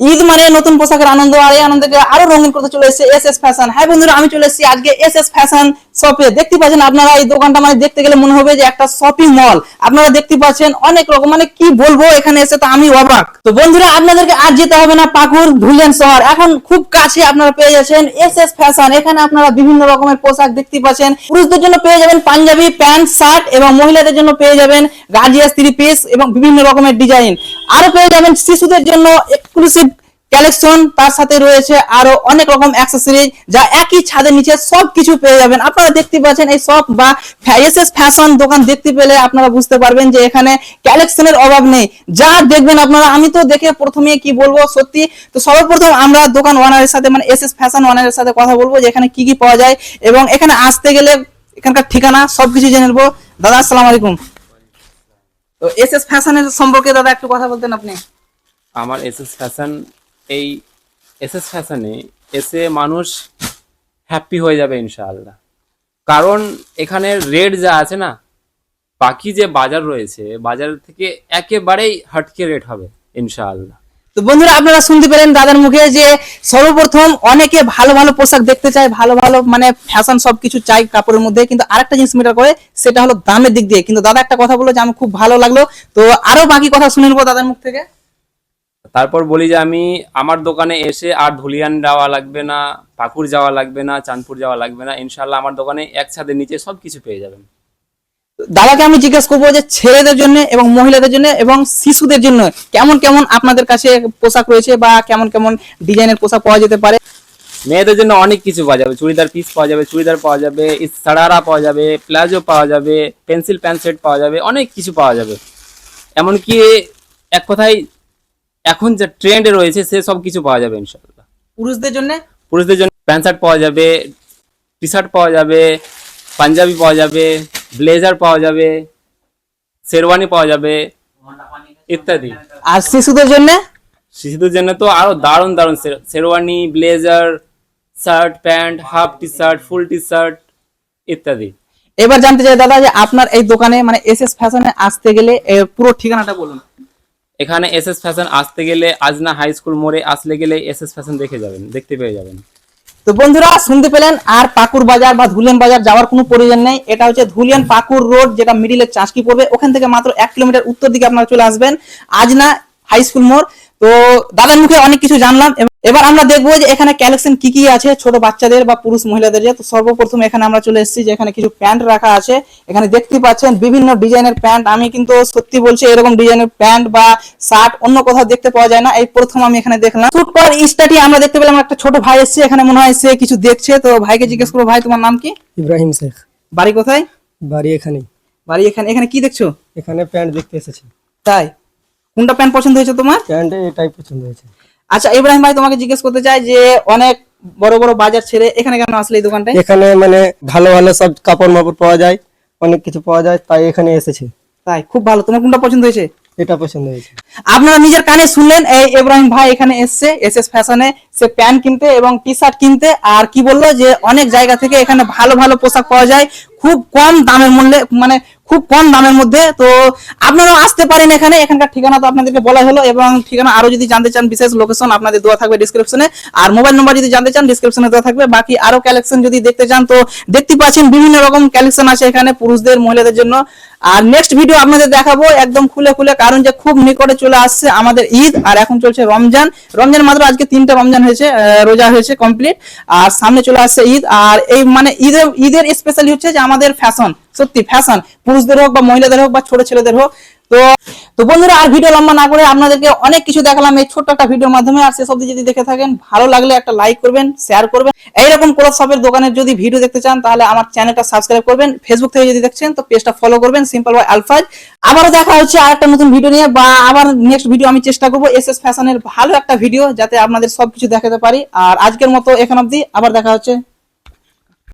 ঈদ মানে নতুন পোশাকের আনন্দ, আর এই আনন্দকে আরও রঙিন করতে চলে এসেছে এস এস ফ্যাশন হ্যাঁ বন্ধুরা, আমি চলে এসেছি আজকে এস এস ফ্যাশন শপে দেখতে পাচ্ছেন আপনারা এই দোকানটা মানে দেখতে গেলে মনে হবে যে একটা শপিং মল আপনারা দেখতে পাচ্ছেন অনেক রকম মানে কি বলব এখানে এসে তো আমি অবাক। তো বন্ধুরা, আপনাদেরকে আর যেতে হবে না পাকুর ধুলিয়ান শহর। এখন খুব কাছে আপনারা পেয়ে যাচ্ছেন এস এস ফ্যাশন এখানে আপনারা বিভিন্ন রকমের পোশাক দেখতে পাচ্ছেন। পুরুষদের জন্য পেয়ে যাবেন পাঞ্জাবি, প্যান্ট, শার্ট এবং মহিলাদের জন্য পেয়ে যাবেন গার্জিয়াস থ্রি পিস এবং বিভিন্ন রকমের ডিজাইন। আরও পেয়ে যাবেন শিশুদের জন্য এক্সক্লুসিভ কালেকশন তার সাথে রয়েছে আরও অনেক রকম অ্যাক্সেসরিজ যা একই ছাদের নিচে সব কিছু পেয়ে যাবেন। আপনারা দেখতে পাচ্ছেন এই সব বা এসএস ফ্যাশন দোকান দেখতে পেলে আপনারা বুঝতে পারবেন যে এখানে কালেকশনের অভাব নেই। যা দেখবেন আপনারা, আমি তো দেখে প্রথমে কি বলব সত্যি, তো সর্বপ্রথম আমরা দোকান ওনারের সাথে মানে এসএস ফ্যাশন ওনারের সাথে কথা বলব যে এখানে কি কি পাওয়া যায় এবং এখানে আসতে গেলে এখানকার ঠিকানা সবকিছু জেনে নেব। দাদা, আসসালামু আলাইকুম। তো এসএস ফ্যাশনের সম্পর্কে দাদা একটু কথা বলতেন আপনি। আমার এসএস ফ্যাশন এই এসএস ফ্যাশনে এসে মানুষ হ্যাপি হয়ে যাবে ইনশাআল্লাহ। কারণ এখানে রেট যা আছে না, বাকি যে বাজার রয়েছে, বাজার থেকে একেবারেই হটকে রেট হবে ইনশাআল্লাহ। তো বন্ধুরা, আপনারা শুনতে পেলেন দাদার মুখে যে সর্বপ্রথম অনেকে ভালো ভালো পোশাক দেখতে চায়, ভালো ভালো মানে ফ্যাশন সবকিছু চাই কাপড়ের মধ্যে, কিন্তু আরেকটা জিনিস মেটার করে, সেটা হলো দামের দিক দিয়ে। কিন্তু দাদা একটা কথা বলল যে আমি খুব ভালো লাগল। তো আরও বাকি কথা শুনে নেব দাদার মুখ থেকে। তারপর বলি যে আমি আমার দোকানে এসে আর ধুলিয়ান যাওয়া লাগবে না পাকুর যাওয়া লাগবে না চাঁদপুর যাওয়া লাগবে না ইনশাল্লাহ আমার দোকানে এক ছাদের নিচে সব কিছু পেয়ে যাবেন। দাদাকে আমি জিজ্ঞেস করব যে ছেলেদের জন্য এবং মহিলাদের জন্য এবং শিশুদের জন্য কেমন কেমন আপনাদের কাছে পোশাক রয়েছে বা কেমন কেমন ডিজাইনের পোশাক পাওয়া যেতে পারে? মেয়েদের জন্য অনেক কিছু পাওয়া যাবে চুড়িদার পিস পাওয়া যাবে চুড়িদার পাওয়া যাবে সারারা পাওয়া যাবে প্লাজো পাওয়া যাবে পেন্সিল প্যান্ট সেট পাওয়া যাবে অনেক কিছু পাওয়া যাবে। এমনকি এক কথায় এখন যে ট্রেন্ডে রয়েছে সে সব কিছু পাওয়া যাবে ইনশাল্লাহ পুরুষদের জন্য? পুরুষদের জন্য প্যান্ট শার্ট পাওয়া যাবে টি শার্ট পাওয়া যাবে পাঞ্জাবি পাওয়া যাবে ব্লেজার পাওয়া যাবে শেরওয়ানি পাওয়া যাবে ইত্যাদি। আর শিশুদের জন্য? শিশুদের জন্য তো আরও দারুণ দারুণ sherwani blazer shirt pant half T shirt full T shirt ইত্যাদি। এবার জানতে চাই দাদা যে আপনার এই দোকানে মানে এস এস ফ্যাশনে আসতে গেলে পুরো ঠিকানাটা বলুন। এখানে এস এস ফ্যাশন আসতে গেলে আজনা হাই স্কুল মোড়ে আসলে গেলে এস এস ফ্যাশন দেখে যাবেন, দেখতে পেয়ে যাবেন। তো বন্ধুরা, শুনতে পেলেন, আর পাকুর বাজার বা ধুলিয়ান বাজার যাওয়ার কোনো প্রয়োজন নেই। এটা হচ্ছে ধুলিয়ান পাকুর রোড যেটা মিডিলের চাঁচকি পড়বে। ওখান থেকে মাত্র এক কিলোমিটার উত্তর দিকে আপনারা চলে আসবেন, আজনা হাই স্কুল মোড়। তো দাদার মুখে অনেক কিছু জানলাম এব- এবার আমরা দেখব যে এখানে কালেকশন কি কি আছে ছোট বাচ্চাদের বা পুরুষ মহিলাদের যে তো সর্বপ্রথম এখানে আমরা চলে এসেছি যে এখানে কিছু প্যান্ট রাখা আছে। এখানে দেখতে পাচ্ছেন বিভিন্ন ডিজাইনের প্যান্ট। আমি কিন্তু সত্যি বলছি এরকম ডিজাইনের প্যান্ট বা শার্ট অন্য কোথাও দেখতে পাওয়া যায় না। এই প্রথম আমি এখানে দেখলাম। শুট করার স্টার্টি আমরা দেখতে পেলাম একটা ছোট ভাই এসেছে। এখানে মনে হয় সে কিছু দেখছে। তো ভাইকে জিজ্ঞেস করব ভাই তোমার নাম কি? ইব্রাহিম শেখ। বাড়ি কোথায়? বাড়ি এখানে বাড়ি এখানে এখানে কি দেখছ? এখানে প্যান্ট দেখতে এসেছি। তাই? কোনটা প্যান্ট পছন্দ হয়েছে তোমার? প্যান্ট এটাই পছন্দ হয়েছে। আচ্ছা ইব্রাহিম ভাই তোমাকে জিজ্ঞেস করতে চাই যে অনেক বড় বড় বাজার ছেড়ে এখানে কেন আসলে এই দোকানটায়? এখানে মানে ভালো ভালো সব কাপড় মাপড় পাওয়া যায় অনেক কিছু পাওয়া যায় তাই এখানে এসেছি। তাই খুব ভালো। তোমার কোনটা পছন্দ হয়েছে? এটা পছন্দ হয়েছে। আপনারা নিজের কানে শুনলেন এই ইব্রাহিম ভাই এখানে এসছে এস এস ফ্যাশনে সে প্যান্ট কিনতে এবং টি শার্ট কিনতে আর কি বলল যে অনেক জায়গা থেকে এখানে ভালো ভালো পোশাক পাওয়া যায় খুব কম দামের মূল্যে মানে খুব কম দামের মধ্যে। তো আপনারাও আসতে পারেন এখানে। এখানকার ঠিকানা তো আপনাদেরকে বলা হলো এবং ঠিকানা আরও যদি জানতে চান, বিশেষ লোকেশন আপনাদের দেওয়া থাকবে ডিসক্রিপশনে আর মোবাইল নাম্বার যদি জানতে চান ডিসক্রিপশনে দেওয়া থাকবে। বাকি আরও কালেকশন যদি দেখতে চান, তো দেখতে পাচ্ছেন বিভিন্ন রকম কালেকশন আছে এখানে পুরুষদের, মহিলাদের জন্য। আর নেক্সট ভিডিও আপনাদের দেখাবো একদম খুলে খুলে, কারণ যে খুব নিকটে চলে আসছে আমাদের ঈদ, আর এখন চলছে রমজান। রমজান মাত্র আজকে তিনটা রমজান হয়েছে রোজা হয়েছে কমপ্লিট আর সামনে চলে আসছে ঈদ, আর এই মানে ঈদের ঈদের স্পেশালি হচ্ছে যে আমাদের ফ্যাশন সত্যি ফ্যাশন পুরুষদের হোক বা মহিলাদের হোক বা ছোট ছেলেদের হোক। তো তো বন্ধুরা, আর ভিডিও লম্বা না করে আপনাদেরকে অনেক কিছু দেখালাম। এই ছোট্ট একটা ভিডিওর মাধ্যমে। আর অব্দি যদি দেখে থাকেন, ভালো লাগলে একটা লাইক করবেন শেয়ার করবেন। এইরকম ক্লোথ শপের দোকানের যদি ভিডিও দেখতে চান, তাহলে আমার চ্যানেলটা সাবস্ক্রাইব করবেন। ফেসবুক থেকে যদি দেখছেন, তো পেজটা ফলো করবেন সিম্পল বাই আলফাজ আবারও দেখা হচ্ছে আর একটা নতুন ভিডিও নিয়ে, বা আবার নেক্সট ভিডিও আমি চেষ্টা করব এস এস ফ্যাশনের ভালো একটা ভিডিও, যাতে আপনাদের সবকিছু দেখাতে পারি। আর আজকের মতো এখন অব্দি আবার দেখা হচ্ছে।